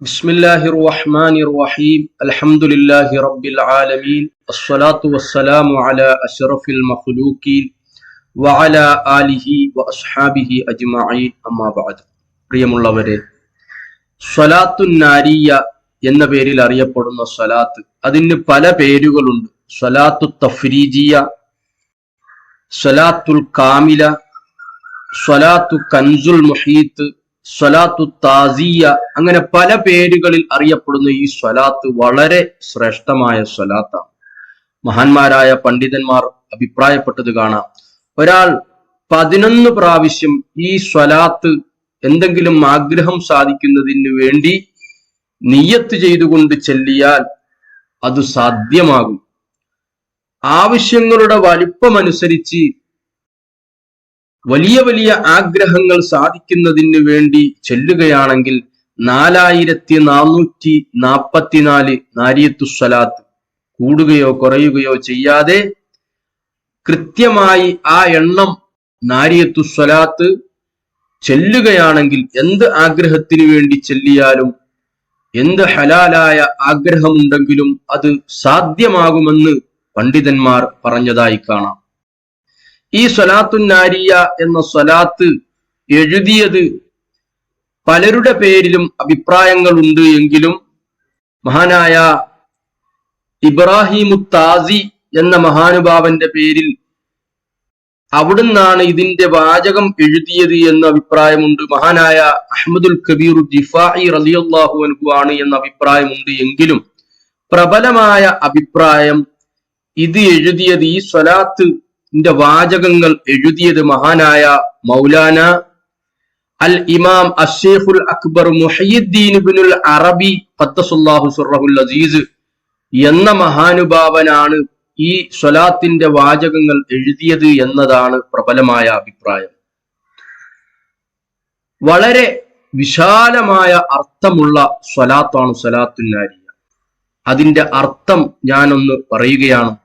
بسم الله الرحمن الرحيم الحمد لله رب العالمين الصلاة والسلام على أشرف المخلوقين وعلى آله وأصحابه أجمعين أما بعد പ്രിയമുള്ളവരെ സ്വലാത്തു നാരിയ എന്ന പേരിൽ അറിയപ്പെടുന്ന സ്വലാത്ത് അതിന് പല പേരുകളുണ്ട് സ്വലാത്തു തഫ്രീജിയ സ്വലാത്തുൽ കാമില സ്വലാത്തു കൻസുൽ മുഹീത്ത് സ്വലാത്തു താസിയ അങ്ങനെ പല പേരുകളിൽ അറിയപ്പെടുന്ന ഈ സ്വലാത്ത് വളരെ ശ്രേഷ്ഠമായ സ്വലാത്താണ്. മഹാന്മാരായ പണ്ഡിതന്മാർ അഭിപ്രായപ്പെട്ടത് കാണാം. ഒരാൾ പതിനൊന്ന് പ്രാവശ്യം ഈ സ്വലാത്ത് എന്തെങ്കിലും ആഗ്രഹം സാധിക്കുന്നതിന് വേണ്ടി നിയ്യത്ത് ചെയ്തുകൊണ്ട് ചെല്ലിയാൽ അത് സാധ്യമാകും. ആവശ്യങ്ങളുടെ വലിപ്പമനുസരിച്ച് വലിയ വലിയ ആഗ്രഹങ്ങൾ സാധിക്കുന്നതിന് വേണ്ടി ചെല്ലുകയാണെങ്കിൽ നാലായിരത്തി നാനൂറ്റി നാപ്പത്തിനാല് നാരിയത്തു സ്വലാത്ത് കൂടുകയോ കുറയുകയോ ചെയ്യാതെ കൃത്യമായി ആ എണ്ണം നാരിയത്തു സ്വലാത്ത് ചെല്ലുകയാണെങ്കിൽ എന്ത് ആഗ്രഹത്തിന് വേണ്ടി ചെല്ലിയാലും എന്ത് ഹലാലായ ആഗ്രഹമുണ്ടെങ്കിലും അത് സാധ്യമാകുമെന്ന് പണ്ഡിതന്മാർ പറഞ്ഞതായി കാണാം. ഈ സ്വലാത്തു നാരിയ എന്ന സ്വലാത്ത് എഴുതിയത് പലരുടെ പേരിലും അഭിപ്രായങ്ങളുണ്ട് എങ്കിലും മഹാനായ ഇബ്രാഹിമു താസി എന്ന മഹാനുഭാവന്റെ പേരിൽ അവിടുന്നാണ് ഇതിന്റെ വാചകം എഴുതിയത് എന്ന അഭിപ്രായമുണ്ട്. മഹാനായ അഹമ്മദുൽ കബീർ ജിഫായി റലിയല്ലാഹു അൻഹു ആണ് എന്ന അഭിപ്രായമുണ്ട് എങ്കിലും പ്രബലമായ അഭിപ്രായം ഇത് എഴുതിയത് ഈ സ്വലാത്ത് വാചകങ്ങൾ എഴുതിയത് മഹാനായ മൗലാന അൽ ഇമാം അഷേഖുൽ അക്ബർ മുഹയ്യുദ്ദീൻ അറബി സുറഹുൽ അസീസ് എന്ന മഹാനുഭാവനാണ് ഈ സ്വലാത്തിന്റെ വാചകങ്ങൾ എഴുതിയത് എന്നതാണ് പ്രബലമായ അഭിപ്രായം. വളരെ വിശാലമായ അർത്ഥമുള്ള സ്വലാത്താണ് സ്വലാത്തുന്നാരിയ. അതിന്റെ അർത്ഥം ഞാനൊന്ന് പറയുകയാണ്.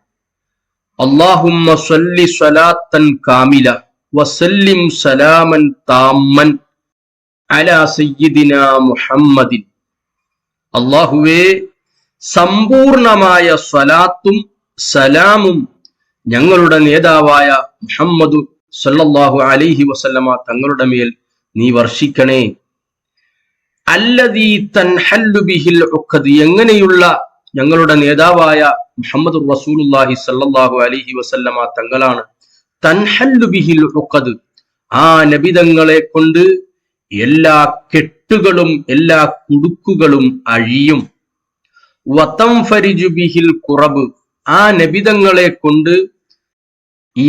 അള്ളാഹുമ്മ സല്ലി സ്വലാത്തൻ കാമില വസല്ലിം സലാമൻ താമൻ അലാ സയ്യിദിന മുഹമ്മദിൻ. അള്ളാഹുവേ സമ്പൂർണമായ സ്വലാത്തും സലാമും ഞങ്ങളുടെ നേതാവായ മുഹമ്മദു സല്ലല്ലാഹു അലൈഹി വസല്ലമ തങ്ങളുടെ മേൽ നീ വർഷിക്കണേ. അല്ലതീ തൻഹല്ലു ബിഹിൽ ഉഖദ് എങ്ങനെയുള്ള ഞങ്ങളുടെ നേതാവായ മുഹമ്മദ് റസൂലുല്ലാഹി സല്ലാഹു അലൈഹി വസല്ലമ തങ്ങളാണ്. തൻഹല്ലു ബിഹിൽ ഉഖദ്. ആ നബിതങ്ങളെ കൊണ്ട് എല്ലാ കെട്ടുകളും എല്ലാ കുടുക്കുകളും അഴിയും. വത്തം ഫരിജു ബിഹിൽ കുറബ്. ആ നബിതങ്ങളെ കൊണ്ട്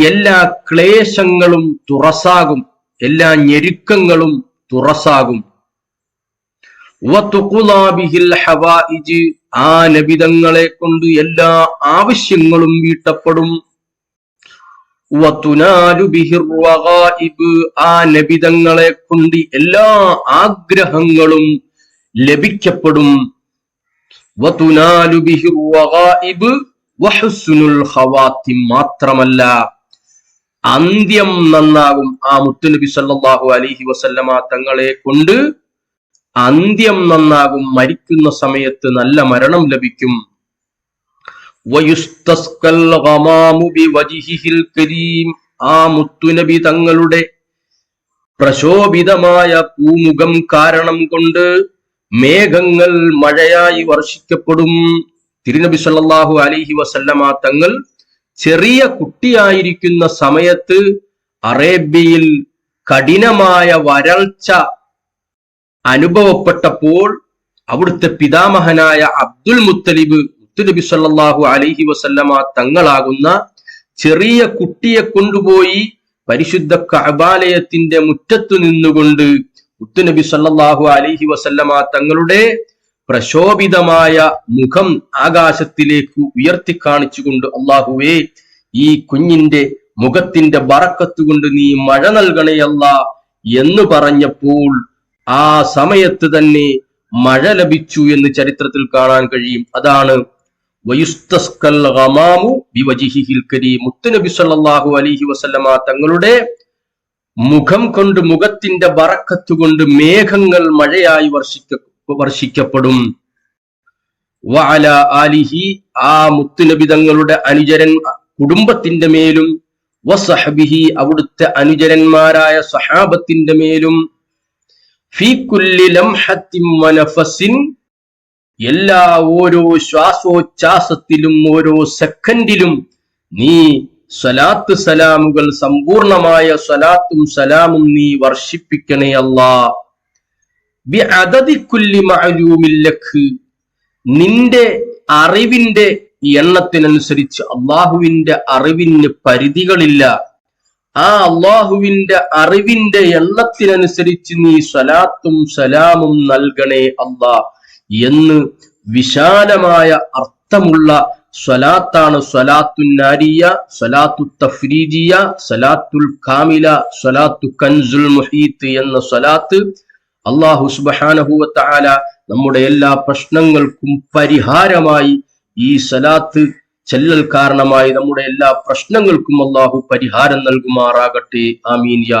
എല്ലാ ക്ലേശങ്ങളും തുറസാകും. എല്ലാ ഞെരുക്കങ്ങളും തുറസാകും. ആ നബിതങ്ങളെ കൊണ്ട് എല്ലാ ആവശ്യങ്ങളും വീട്ടപ്പെടും. ആ നബിതങ്ങളെ കൊണ്ട് എല്ലാ ആഗ്രഹങ്ങളും ലഭിക്കപ്പെടും. മാത്രമല്ല അന്ത്യം നന്നാകും. ആ മുത്തുനബി സല്ലാഹു അലഹി വസല്ലമ തങ്ങളെ കൊണ്ട് അന്ത്യം നന്നാകും മരിക്കുന്ന സമയത്ത് നല്ല മരണം ലഭിക്കും. ആ മുത്തുനബി തങ്ങളുടെ പ്രശോഭിതമായ പൂമുഖം കാരണം കൊണ്ട് മേഘങ്ങൾ മഴയായി വർഷിക്കപ്പെടും. തിരുനബി സല്ലാഹു അലിഹി വസല്ലമ തങ്ങൾ ചെറിയ കുട്ടിയായിരിക്കുന്ന സമയത്ത് അറേബ്യയിൽ കഠിനമായ വരൾച്ച അനുഭവപ്പെട്ടപ്പോൾ അവിടുത്തെ പിതാമഹനായ അബ്ദുൽ മുത്തലിബ് മുത്തുനബി സല്ലാഹു അലഹി വസല്ലമ തങ്ങളാകുന്ന ചെറിയ കുട്ടിയെ കൊണ്ടുപോയി പരിശുദ്ധ കബാലയത്തിന്റെ മുറ്റത്തു നിന്നുകൊണ്ട് മുത്തുനബി സല്ലാഹു അലഹി വസല്ലമ തങ്ങളുടെ പ്രശോഭിതമായ മുഖം ആകാശത്തിലേക്ക് ഉയർത്തി കാണിച്ചുകൊണ്ട് അള്ളാഹുവേ ഈ കുഞ്ഞിന്റെ മുഖത്തിന്റെ ബറക്കത്തുകൊണ്ട് നീ മഴ നൽകണയല്ല എന്ന് പറഞ്ഞപ്പോൾ ആ സമയത്ത് തന്നെ മഴ ലഭിച്ചു എന്ന് ചരിത്രത്തിൽ കാണാൻ കഴിയും. അതാണ് മുത്തുനബി സല്ലാഹു അലഹി വസല്ലമ തങ്ങളുടെ മുഖം കൊണ്ട് മുഖത്തിന്റെ ബറക്കത്ത് കൊണ്ട് മേഘങ്ങൾ മഴയായി വർഷിക്ക വർഷിക്കപ്പെടും. വാല ആലിഹി ആ മുത്തുനബി തങ്ങളുടെ അനുചരൻ കുടുംബത്തിന്റെ മേലും വസഹബിഹി അവിടുത്തെ അനുചരന്മാരായ സഹാബത്തിന്റെ മേലും എല്ലാ ഓരോ ശ്വാസോച്ഛാസത്തിലും ഓരോ സെക്കൻഡിലും നീ സ്വലാത്ത് സലാമുകൾ സമ്പൂർണമായ സ്വലാത്തും സലാമും നീ വർഷിപ്പിക്കണേ അല്ലാ. നിന്റെ അറിവിന്റെ എണ്ണത്തിനനുസരിച്ച് അള്ളാഹുവിന്റെ അറിവിന് പരിധികളില്ല. ആ അള്ളാഹുവിന്റെ അറിവിന്റെ എണ്ണത്തിനനുസരിച്ച് നീ സ്വലാത്തും സലാമും നൽകണേ അള്ളാ എന്ന് വിശാലമായ അർത്ഥമുള്ള സ്വലാത്താണ് സ്വലാത്തു നാരിയ സ്വലാത്തു തഫ്രീജിയ സ്വലാത്തുൽ കാമില സ്വലാത്തു കൻസുൽ മുഹീത്ത് എന്ന സ്വലാത്ത് അള്ളാഹു സുബാനഹുവത്താല നമ്മുടെ എല്ലാ പ്രശ്നങ്ങൾക്കും പരിഹാരമായി ഈ സലാത്ത് ചെല്ലൽ കാരണമായി നമ്മുടെ എല്ലാ പ്രശ്നങ്ങൾക്കും അള്ളാഹു പരിഹാരം നൽകുമാറാകട്ടെ. ആമീൻ യാ